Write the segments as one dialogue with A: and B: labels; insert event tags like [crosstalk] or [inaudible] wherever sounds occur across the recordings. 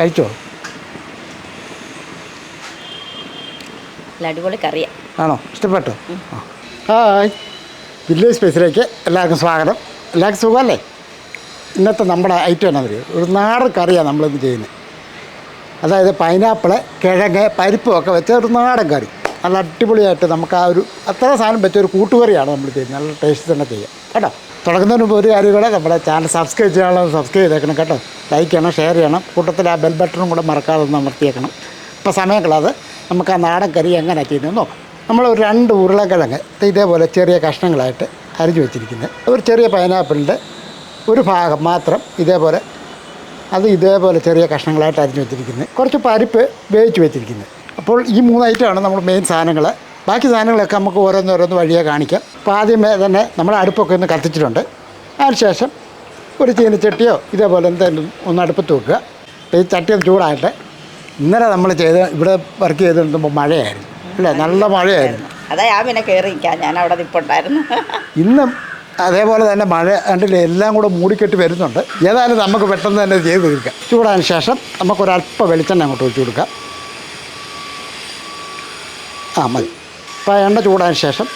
A: കഴിച്ചോ?
B: അടിപൊളി കറിയാ.
A: ആണോ? ഇഷ്ടപ്പെട്ടോ? ഹായ്. വില്ലേജ് സ്പേസിലേക്ക് എല്ലാവർക്കും സ്വാഗതം. എല്ലാവർക്കും സുഖമല്ലേ? ഇന്നത്തെ നമ്മുടെ ഐറ്റം എന്നാ പറയുക? ഒരു നാടൻ കറിയാണ് നമ്മളിന്ന് ചെയ്യുന്നത്. അതായത് പൈനാപ്പിൾ കിഴങ്ങ് പരിപ്പും ഒക്കെ വെച്ച ഒരു നാടൻ കറി. നല്ല അടിപൊളിയായിട്ട് നമുക്ക് ആ ഒരു അത്ര സാധനം വെച്ച ഒരു കൂട്ടുകറിയാണ് നമ്മൾ ചെയ്യുന്നത്. നല്ല ടേസ്റ്റ് തന്നെ ചെയ്യാം. കേട്ടോ? തുടങ്ങുന്നതിന് മുമ്പ് ഒരു കാര്യം കൂടെ നമ്മുടെ ചാനൽ സബ്സ്ക്രൈബ് ചെയ്യാനുള്ളത് സബ്സ്ക്രൈബ് ചെയ്തേക്കണം കേട്ടോ. ലൈക്ക് ചെയ്യണം ഷെയർ ചെയ്യണം. കൂട്ടത്തിൽ ആ ബെൽ ബട്ടണും കൂടെ മറക്കാതെ ഒന്ന് അമർത്തിയേക്കണം. കളാതെ നമുക്ക് ആ നാടൻ കറി എങ്ങനെ ചെയ്യുന്നത് നോക്കാം. നമ്മൾ ഒരു രണ്ട് ഉരുളക്കിഴങ്ങ് ഇതേപോലെ ചെറിയ കഷ്ണങ്ങളായിട്ട് അരിഞ്ഞു വെച്ചിരിക്കുന്നത് ഒരു ചെറിയ പൈനാപ്പിളിന്റെ ഒരു ഭാഗം മാത്രം ഇതേപോലെ അത് ഇതേപോലെ ചെറിയ കഷ്ണങ്ങളായിട്ട് അരിഞ്ഞു വെച്ചിരിക്കുന്നത് കുറച്ച് പരിപ്പ് വേവിച്ച് വെച്ചിരിക്കുന്നത് അപ്പോൾ ഈ മൂന്ന് ഐറ്റമാണ് നമ്മൾ മെയിൻ സാധനങ്ങൾ. ബാക്കി സാധനങ്ങളൊക്കെ നമുക്ക് ഓരോന്നോരോന്ന് വഴിയെ കാണിക്കാം. അപ്പോൾ ആദ്യമേ തന്നെ നമ്മൾ അടുപ്പൊക്കെ ഒന്ന് കത്തിച്ചിട്ടുണ്ട്. അതിനുശേഷം ഒരു ചീനച്ചട്ടിയോ ഇതേപോലെ എന്തെങ്കിലും ഒന്ന് അടുപ്പത്ത് വെക്കുക. അപ്പോൾ ഈ ചട്ടി ഒന്ന് ചൂടാകട്ടെ. ഇന്നലെ നമ്മൾ ചെയ്ത് ഇവിടെ വർക്ക് ചെയ്ത് നിൽക്കുമ്പോൾ മഴയായിരുന്നു. അല്ലേ? നല്ല മഴയായിരുന്നു.
B: അതാ ഞാൻ പിന്നെ കയറി നിൽക്കാം ഞാൻ അവിടെ നിൽപ്പുണ്ടായിരുന്നു
A: ഇന്നും അതേപോലെ തന്നെ മഴ കണ്ടില്ല എല്ലാം കൂടെ മൂടിക്കെട്ടി വരുന്നുണ്ട്. ഏതായാലും നമുക്ക് പെട്ടെന്ന് തന്നെ ചെയ്ത് തീർക്കാം. ചൂടാൻ ശേഷം നമുക്കൊരല്പ വെളിച്ചെണ്ണ അങ്ങോട്ട് ഒഴിച്ചു കൊടുക്കാം. ആ മതി. അപ്പോൾ എണ്ണ ചൂടാൻ ശേഷം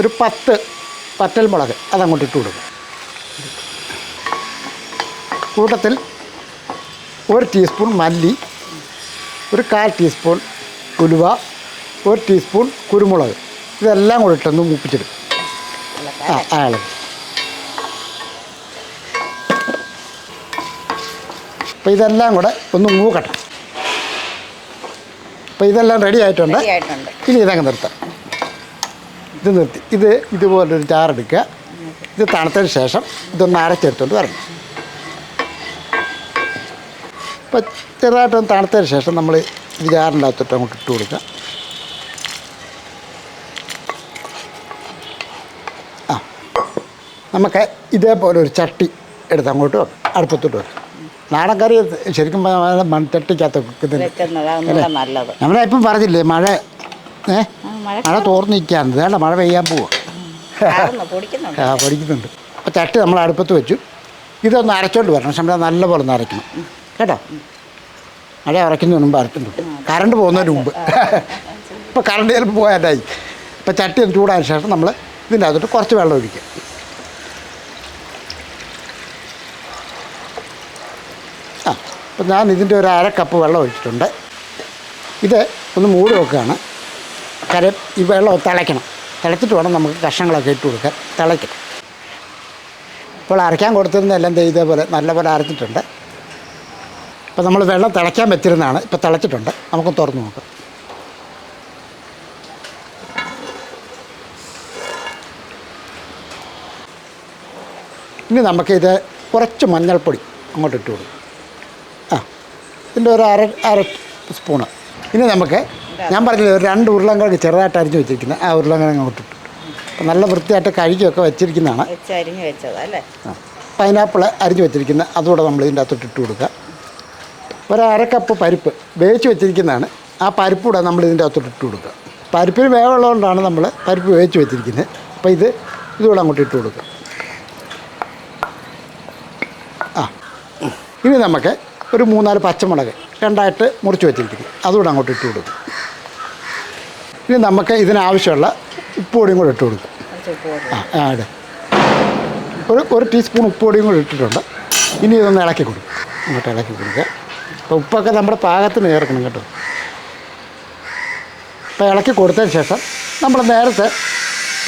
A: ഒരു പത്ത് പറ്റൽ മുളക് അതങ്ങോട്ട് ഇട്ട് കൊടുക്കും. കൂട്ടത്തിൽ ഒരു ടീസ്പൂൺ മല്ലി ഒരു കാൽ ടീസ്പൂൺ ഉലുവ ഒരു ടീസ്പൂൺ കുരുമുളക്. ഇതെല്ലാം കൂടെ ഇട്ടൊന്ന് മൂപ്പിച്ചെടുക്കും. ആ അപ്പോൾ ഇതെല്ലാം കൂടെ ഒന്ന് മൂക്കട്ടെ. അപ്പോൾ ഇതെല്ലാം റെഡി ആയിട്ടുണ്ട്. ഇനി ഇതങ്ങ് നിർത്താം. ഇത് നിർത്തി. ഇത് ഇതുപോലൊരു ചാറെടുക്കുക ഇത് തണുത്തതിന് ശേഷം ഇതൊന്ന് അരച്ചെടുത്തോണ്ട് വരണം. ഇപ്പം ചെറുതായിട്ടൊന്ന് തണുത്തതിന് ശേഷം നമ്മൾ ഇത് ജാറിന്റെ അകത്തോട്ട് അങ്ങോട്ട് ഇട്ട് കൊടുക്കുക ആ നമുക്ക് ഇതേപോലെ ഒരു ചട്ടി എടുത്ത് അങ്ങോട്ട് വെക്കാം അടുപ്പത്തോട്ട് വെക്കാം. നാടൻ കറി ശരിക്കും മൺചട്ടിക്കകത്ത്
B: വെക്കുന്നതാ
A: നമ്മളെ ഇപ്പം പറഞ്ഞില്ലേ മഴ ഏ?
B: മഴ
A: തോർന്ന് വേണ്ട മഴ പെയ്യാൻ പോവാ. ആ പൊടിക്കുന്നുണ്ട്. അപ്പോൾ ചട്ടി നമ്മൾ അടുപ്പത്ത് വെച്ചു. ഇതൊന്ന് അരച്ചോണ്ട് വരണം. പക്ഷെ നമ്മളത് നല്ലപോലെ ഒന്ന് അരയ്ക്കണം. കേട്ടോ? മഴ ഇറക്കുന്ന മുമ്പ് അരച്ചിട്ടുണ്ട് കറണ്ട് പോകുന്നതിന് മുമ്പ്. ഇപ്പോൾ കറണ്ട് ചിലപ്പോൾ പോയാലായി ഇപ്പോൾ ചട്ടി ഒന്ന് ചൂടായ ശേഷം നമ്മൾ ഇതിന്റെ അകത്തോട്ട് കുറച്ച് വെള്ളം ഒഴിക്കുക ആ അപ്പോൾ ഞാൻ ഇതിന്റെ ഒരു അര കപ്പ് വെള്ളം ഒഴിച്ചിട്ടുണ്ട്. ഇത് ഒന്ന് മൂടി വെക്കുകയാണ്. കാര്യം ഈ വെള്ളം തിളയ്ക്കണം. തിളച്ചിട്ട് വേണം നമുക്ക് കഷ്ണങ്ങളൊക്കെ ഇട്ട് കൊടുക്കാൻ. തിളയ്ക്കണം. ഇപ്പോൾ അരയ്ക്കാൻ കൊടുത്തിരുന്ന എല്ലാം ഇതേപോലെ നല്ലപോലെ അരച്ചിട്ടുണ്ട്. അപ്പോൾ നമ്മൾ വെള്ളം തിളയ്ക്കാൻ വെച്ചിരുന്നതാണ് ഇപ്പോൾ തിളച്ചിട്ടുണ്ട്. നമുക്ക് തുറന്നു നോക്കാം. ഇനി നമുക്കിത് കുറച്ച് മഞ്ഞൾപ്പൊടി അങ്ങോട്ട് ഇട്ട് കൊടുക്കും. ആ ഇതിന്റെ ഒരു അര അര സ്പൂണ്. ഇനി നമുക്ക് ഞാൻ പറഞ്ഞില്ലേ ഒരു രണ്ട് ഉരുളൻകിഴങ്ങ് ചെറുതായിട്ട് അരിഞ്ഞ് വെച്ചിരിക്കുന്നത് ആ ഉരുളൻകിഴങ്ങ് അങ്ങോട്ട് ഇട്ടു അപ്പം നല്ല വൃത്തിയായിട്ട് കഴുകിയൊക്കെ വെച്ചിരിക്കുന്നതാണ്.
B: വെച്ച് അരിഞ്ഞ് വെച്ചതാ അല്ലേ?
A: ആ പൈനാപ്പിൾ അരിഞ്ഞ് വെച്ചിരിക്കുന്നത് അതുകൂടെ നമ്മൾ ഇതിന്റെ അകത്തോട്ട് ഇട്ട് കൊടുക്കുക. ഒരു അര കപ്പ് പരിപ്പ് വേവിച്ച് വെച്ചിരിക്കുന്നതാണ്. ആ പരിപ്പ് കൂടെ നമ്മൾ ഇതിന്റെ അകത്തോട്ട് ഇട്ട് കൊടുക്കുക. പരിപ്പിന് വേവുള്ളതുകൊണ്ടാണ് നമ്മൾ പരിപ്പ് വേവിച്ച് വെച്ചിരിക്കുന്നത്. അപ്പോൾ ഇത് ഇതുകൂടെ അങ്ങോട്ട് ഇട്ട് കൊടുക്കുക. ആ. ഇനി നമുക്ക് ഒരു മൂന്നാൽ പച്ചമുളക് രണ്ടായിട്ട് മുറിച്ച് വെച്ചിരിക്കുന്നു. അതുകൂടെ അങ്ങോട്ട് ഇട്ട് കൊടുക്കും ഇനി നമുക്ക് ഇതിനാവശ്യമുള്ള ഉപ്പുപൊടിയും കൂടെ ഇട്ട് കൊടുക്കും
B: കൂടി.
A: ആ ഇട്. ഒരു ഒരു ടീസ്പൂൺ ഉപ്പുപൊടിയും കൂടി ഇട്ടിട്ടുണ്ട്. ഇനി ഇതൊന്ന് ഇളക്കി കൊടുക്കും അങ്ങോട്ട് ഇളക്കി കൊടുക്കുക. അപ്പോൾ ഉപ്പൊക്കെ നമ്മുടെ പാകത്തിന് ചേർക്കണം കേട്ടോ. അപ്പോൾ ഇളക്കി കൊടുത്തതിന് ശേഷം നമ്മൾ നേരത്തെ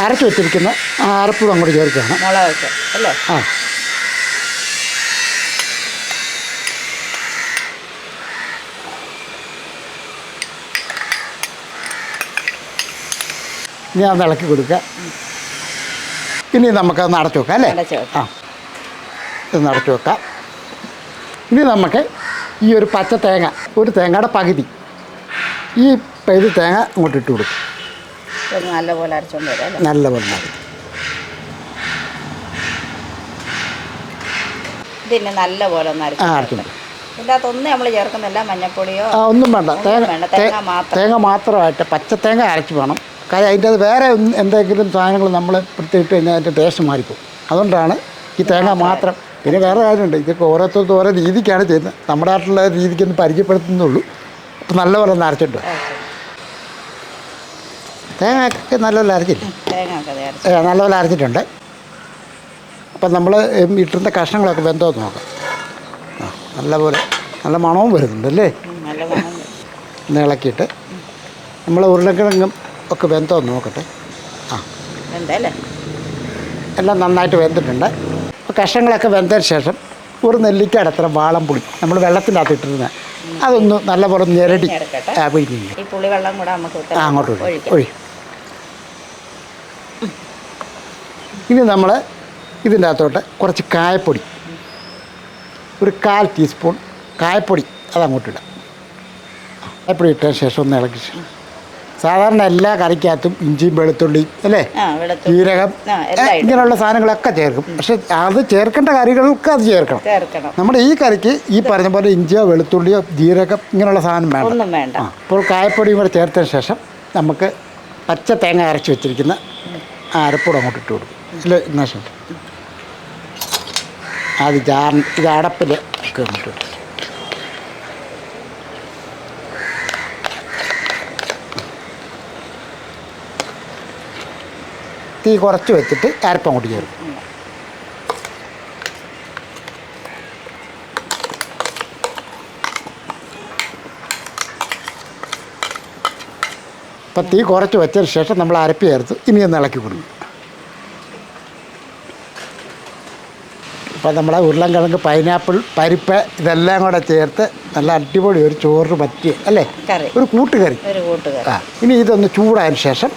A: അരച്ചു വെച്ചിരിക്കുന്ന ആ അരപ്പൂടെ അങ്ങോട്ട് ചേർക്കുകയാണ്.
B: മുളകൊക്കെ അല്ലേ?
A: ആ. ഇനി അത് ഇളക്കി കൊടുക്കുക. ഇനി നമുക്കത് അടച്ചു വെക്കാം അല്ലേ. ആ. ഇത് അടച്ചു വെക്കാം. ഇനി നമുക്ക് ഈ ഒരു പച്ച തേങ്ങ ഒരു തേങ്ങയുടെ പകുതി. ഈ പകുതി തേങ്ങ ഇങ്ങോട്ട് ഇട്ട് കൊടുക്കും.
B: നല്ലപോലെ അരച്ചോണ്ട് വരാം അല്ലേ?
A: നല്ല പോലെ മതി
B: ഇതിന് നല്ലപോലെ ഒന്ന് അരച്ചു നമ്മൾ ചേർക്കുന്നില്ല മഞ്ഞപ്പൊടിയോ?
A: ഒന്നും വേണ്ട. തേങ്ങ
B: തേങ്ങ മാത്രം.
A: തേങ്ങ മാത്രമായിട്ട് പച്ച തേങ്ങ അരച്ച് വേണം. കാര്യം അതിന്റെ അത് വേറെ എന്തെങ്കിലും സാധനങ്ങൾ നമ്മൾ പ്രത്യേകിട്ട് കഴിഞ്ഞാൽ അതിന്റെ ടേസ്റ്റ് മാറിപ്പോകും അതുകൊണ്ടാണ് ഈ തേങ്ങ മാത്രം പിന്നെ വേറെ കാര്യമുണ്ട്. ഇതൊക്കെ ഓരോരുത്തർക്കും ഓരോ രീതിക്കാണ് ചെയ്യുന്നത്. നമ്മുടെ നാട്ടിലുള്ള രീതിക്കൊന്ന് പരിചയപ്പെടുത്തുന്നുള്ളൂ. അപ്പം നല്ല പോലെ ഒന്ന് അരച്ചിട്ട് തേങ്ങയൊക്കെ നല്ലപോലെ അരച്ചില്ലേ?
B: ദേ
A: നല്ലപോലെ അരച്ചിട്ടുണ്ട്. അപ്പം നമ്മൾ ഇട്ടിരുന്ന കഷ്ണങ്ങളൊക്കെ വെന്തോ നോക്കാം. ആ നല്ലപോലെ നല്ല മണവും വരുന്നുണ്ട് അല്ലേ?
B: നല്ല.
A: ഒന്ന് ഇളക്കിയിട്ട് നമ്മൾ ഉരുളക്കിഴങ്ങും ഒക്കെ വെന്തോ നോക്കട്ടെ. ആ. എല്ലാം നന്നായിട്ട് വെന്തിട്ടുണ്ട്. അപ്പോൾ കഷ്ണങ്ങളൊക്കെ വെന്തതിന് ശേഷം ഒരു നെല്ലിക്ക അത്ര വാളം പുളി. നമ്മൾ വെള്ളത്തിന്റെ അകത്ത് ഇട്ടിരുന്നത് അതൊന്ന് നല്ലപോലെ ഞെരടി. പിഴിഞ്ഞ് ആ അങ്ങോട്ട് ഒഴി ഇനി നമ്മൾ ഇതിന്റെ അകത്തോട്ട് കുറച്ച് കായപ്പൊടി. ഒരു കാൽ ടീസ്പൂൺ കായപ്പൊടി അതങ്ങോട്ടിടാം കായപ്പൊടി ഇട്ടതിന് ശേഷം ഒന്ന് ഇളക്കി. സാധാരണ എല്ലാ കറിക്കകത്തും ഇഞ്ചിയും വെളുത്തുള്ളി അല്ലേ? ജീരകം ഇങ്ങനെയുള്ള സാധനങ്ങളൊക്കെ ചേർക്കും. പക്ഷെ അത് ചേർക്കേണ്ട കറികൾക്ക് അത് ചേർക്കണം. നമ്മുടെ ഈ കറിക്ക് ഈ പറഞ്ഞ പോലെ ഇഞ്ചിയോ വെളുത്തുള്ളിയോ ജീരകം ഇങ്ങനെയുള്ള സാധനം വേണം അപ്പോൾ കായപ്പൊടിയും കൂടെ ചേർത്തതിന് ശേഷം നമുക്ക് പച്ച തേങ്ങ അരച്ച് വെച്ചിരിക്കുന്ന ആ അരപ്പൂടെ അങ്ങോട്ട് ഇട്ട് കൊടുക്കും. അല്ലേ എന്നാ ശരി. അത് ജാർ ഇത് അടപ്പിൽ ഒക്കെ അങ്ങോട്ട് തീ കുറച്ച് വെച്ചിട്ട് അരപ്പം അങ്ങോട്ട് ചേർക്കും അപ്പം തീ കുറച്ച് വെച്ചതിന് ശേഷം നമ്മൾ അരപ്പ് ചേർത്ത് ഇനി ഒന്ന് ഇളക്കി കൊടുക്കും. അപ്പം നമ്മളെ ഉരുളൻകിഴങ്ങ് പൈനാപ്പിൾ പരിപ്പ് ഇതെല്ലാം കൂടെ ചേർത്ത് നല്ല അടിപൊളി ഒരു ചോറ് പറ്റിയ അല്ലേ? ഒരു കൂട്ടുകറി. ആ ഇനി ഇതൊന്ന് ചൂടായതിന് ശേഷം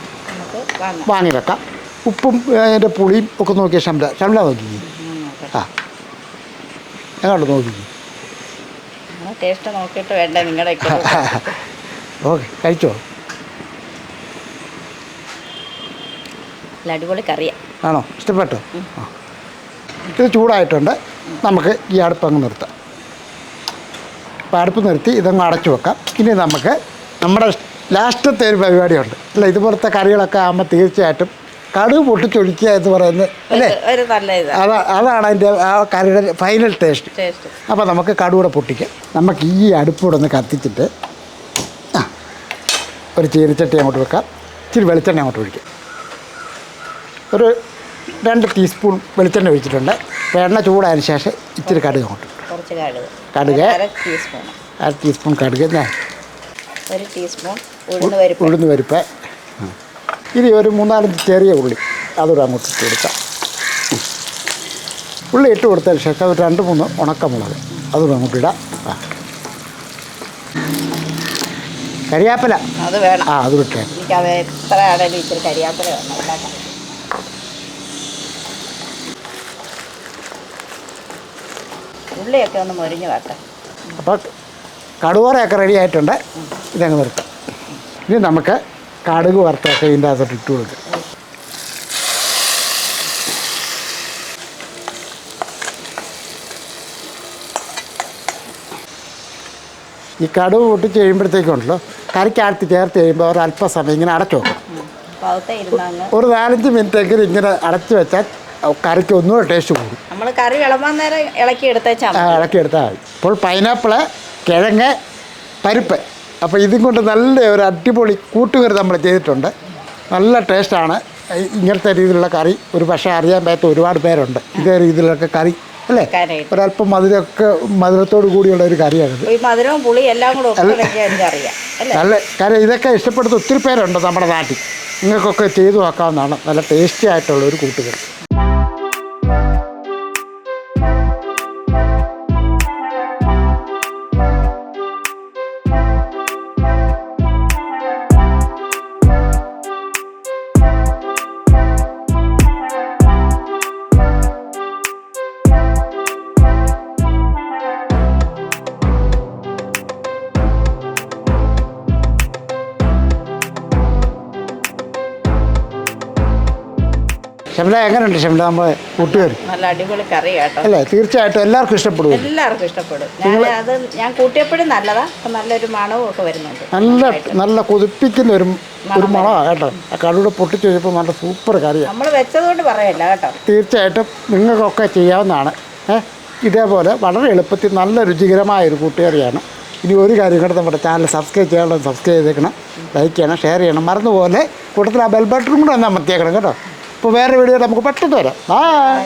B: വാങ്ങി
A: വെക്കാം. ഉപ്പും അതിന്റെ പുളിയും ഒക്കെ നോക്കിയ ശമ്പള ശമ്പള നോക്കി. ആ. ഞങ്ങളോട് നോക്കി.
B: ടേസ്റ്റ് നോക്കിയിട്ട് വേണ്ട നിങ്ങളുടെ [laughs]
A: ഓക്കെ കഴിച്ചോ?
B: അടിപൊളി കറിയാ.
A: ആണോ? ഇഷ്ടപ്പെട്ടോ? ഇത് ചൂടായിട്ടുണ്ട്. നമുക്ക് ഈ അടുപ്പ് അങ്ങ് നിർത്താം. അപ്പോൾ അടുപ്പ് നിർത്തി ഇതങ്ങ് അടച്ചു വെക്കാം. ഇനി നമുക്ക് നമ്മുടെ ലാസ്റ്റത്തെ ഒരു പരിപാടിയുണ്ട്. അല്ല ഇതുപോലത്തെ കറികളൊക്കെ ആകുമ്പോൾ തീർച്ചയായിട്ടും കടുക് പൊട്ടിച്ചൊഴിക്കുക എന്ന് പറയുന്നത് അല്ലേ? അതാ അതാണ് അതിന്റെ ആ കറിയുടെ ഫൈനൽ ടേസ്റ്റ് അപ്പോൾ നമുക്ക് കടുകൂടെ പൊട്ടിക്കാം. നമുക്ക് ഈ അടുപ്പൂടെ ഒന്ന് കത്തിച്ചിട്ട് ആ ഒരു ചീരച്ചട്ടി അങ്ങോട്ട് വെക്കാം. ഇച്ചിരി വെളിച്ചെണ്ണ അങ്ങോട്ട് ഒഴിക്കാം. ഒരു രണ്ട് ടീസ്പൂൺ വെളിച്ചെണ്ണ ഒഴിച്ചിട്ടുണ്ട്. എണ്ണ ചൂടായതിനു ശേഷം ഇച്ചിരി കടുക് അങ്ങോട്ട്
B: കടുക്. അര ടീസ്പൂൺ
A: കടുക്
B: ഒരു ടീസ്പൂൺ ഉഴുന്ന് പരിപ്പ്
A: ഉഴുന്ന് പരിപ്പ്. ഇനി ഒരു മൂന്നാലഞ്ച് ചെറിയ ഉള്ളി അതൊരു അങ്ങോട്ട് ഇട്ട് കൊടുക്കാം. ഉള്ളി ഇട്ട് കൊടുത്തതിന് ശേഷം ഒരു രണ്ട് മൂന്ന് ഉണക്കമുളക് അതുകൂടെ അങ്ങോട്ട് ഇടാം. ആ. കരിയാപ്പില.
B: അത് വേണം.
A: ആ അത് വിട്ടേ
B: എനിക്ക് അത് എത്ര ആണെങ്കിലും ഇച്ചിരി കരിയാപ്പില വേണം. ഉള്ളിയൊക്കെ ഒന്ന് മൊരിഞ്ഞ് വെക്കാം
A: അപ്പോൾ കടുവറയൊക്കെ റെഡി ആയിട്ടുണ്ട്. ഇതങ്ങ് നിർത്താം. ഇനി നമുക്ക് കടുക് വറുത്തൊക്കെ ഇതിന്റെ അകത്തോട്ട് ഇട്ട് കൊടുക്കുക ഈ കടുവ് പൊട്ടിച്ച് കഴിയുമ്പോഴത്തേക്കുണ്ടല്ലോ കറിക്കകത്ത് ചേർത്ത് കഴിയുമ്പോൾ അവർ അല്പസമയം ഇങ്ങനെ അടച്ചു വെക്കും ഒരു നാലഞ്ച് മിനിറ്റെങ്കിലും ഇങ്ങനെ അടച്ചു വെച്ചാൽ കറിക്ക് ഒന്നുകൂടെ ടേസ്റ്റ് കൂടും.
B: നമ്മൾ കറി നേരം ഇളക്കി
A: എടുത്താൽ ഇളക്കി എടുത്താൽ മതി. ഇപ്പോൾ പൈനാപ്പിൾ കിഴങ്ങ് പരിപ്പ് അപ്പോൾ ഇതും കൊണ്ട് നല്ല ഒരു അടിപൊളി കൂട്ടുകറി നമ്മൾ ചെയ്തിട്ടുണ്ട്. നല്ല ടേസ്റ്റാണ്. ഇങ്ങനത്തെ രീതിയിലുള്ള കറി ഒരു പക്ഷേ അറിയാൻ പറ്റാത്ത ഒരുപാട് പേരുണ്ട്. ഇതേ രീതിയിലൊക്കെ കറി അല്ലേ? ഒരല്പം മധുരമൊക്കെ മധുരത്തോടു കൂടിയുള്ള ഒരു കറിയാണിത്.
B: ഈ മധുരവും പുളി എല്ലാം കൂടെ
A: നല്ല കാര്യം ഇതൊക്കെ ഇഷ്ടപ്പെടുന്ന ഒത്തിരി പേരുണ്ട് നമ്മുടെ നാട്ടിൽ. നിങ്ങൾക്കൊക്കെ ചെയ്തു നോക്കാവുന്നതാണ്. നല്ല ടേസ്റ്റി ആയിട്ടുള്ള ഒരു കൂട്ടുകറി. ഷംല എങ്ങനെയുണ്ട് ഷംല നമ്മുടെ കൂട്ടുകാർ?
B: നല്ല അടിപൊളി കറി കേട്ടോ
A: അല്ലേ തീർച്ചയായിട്ടും എല്ലാവർക്കും ഇഷ്ടപ്പെടും
B: എല്ലാവർക്കും ഇഷ്ടപ്പെടും. ഞാൻ അത് ഞാൻ കൂട്ടിയപ്പോഴും നല്ലതാ. നല്ലൊരു മണവും ഒക്കെ വരുന്നുണ്ട്.
A: നല്ല നല്ല കൊതിപ്പിക്കുന്ന ഒരു ഒരു മണമാണ് കേട്ടോ. ആ കടുകൂടെ പൊട്ടിച്ച് വെച്ചപ്പോൾ നല്ല സൂപ്പർ കറിയാണ്
B: നമ്മൾ വെച്ചതുകൊണ്ട് പറയല്ല കേട്ടോ.
A: തീർച്ചയായിട്ടും നിങ്ങൾക്കൊക്കെ ചെയ്യാവുന്നതാണ്. ഏ ഇതേപോലെ വളരെ എളുപ്പത്തിൽ നല്ല രുചികരമായ ഒരു കൂട്ടുകറിയാണ്. ഇനി ഒരു കാര്യം കൂടെ നമ്മുടെ ചാനൽ സബ്സ്ക്രൈബ് ചെയ്യണം സബ്സ്ക്രൈബ് ചെയ്തേക്കണം. ലൈക്ക് ചെയ്യണം ഷെയർ ചെയ്യണം. മറന്നുപോലെ കൂട്ടത്തിൽ ആ ബെൽ ബട്ടണും കൂടെ ഒന്ന് അമർത്തിയേക്കണം കേട്ടോ. ഇപ്പോൾ വേറെ വീഡിയോ നമുക്ക് പെട്ടെന്ന് വരാം. ബൈ